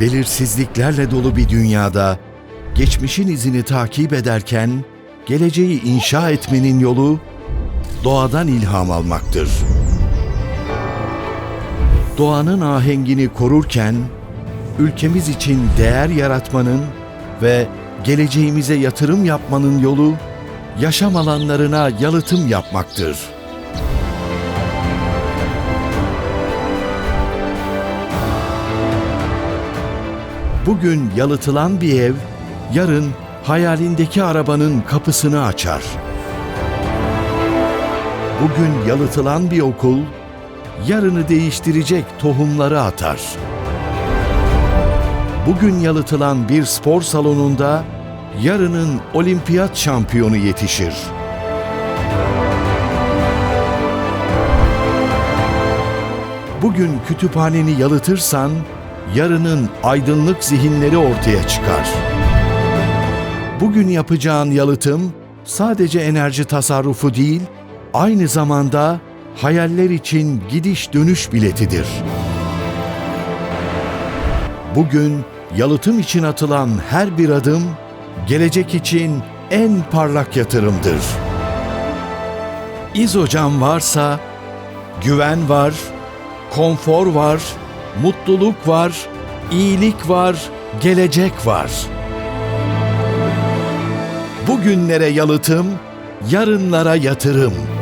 Belirsizliklerle dolu bir dünyada geçmişin izini takip ederken geleceği inşa etmenin yolu doğadan ilham almaktır. Doğanın ahengini korurken ülkemiz için değer yaratmanın ve geleceğimize yatırım yapmanın yolu yaşam alanlarına yalıtım yapmaktır. Bugün yalıtılan bir ev, yarın hayalindeki arabanın kapısını açar. Bugün yalıtılan bir okul, yarını değiştirecek tohumları atar. Bugün yalıtılan bir spor salonunda, yarının olimpiyat şampiyonu yetişir. Bugün kütüphaneni yalıtırsan, yarının aydınlık zihinleri ortaya çıkar. Bugün yapacağın yalıtım sadece enerji tasarrufu değil, aynı zamanda hayaller için gidiş dönüş biletidir. Bugün yalıtım için atılan her bir adım gelecek için en parlak yatırımdır. İzocam varsa güven var, konfor var, mutluluk var, iyilik var, gelecek var. Bugünlere yalıtım, yarınlara yatırım.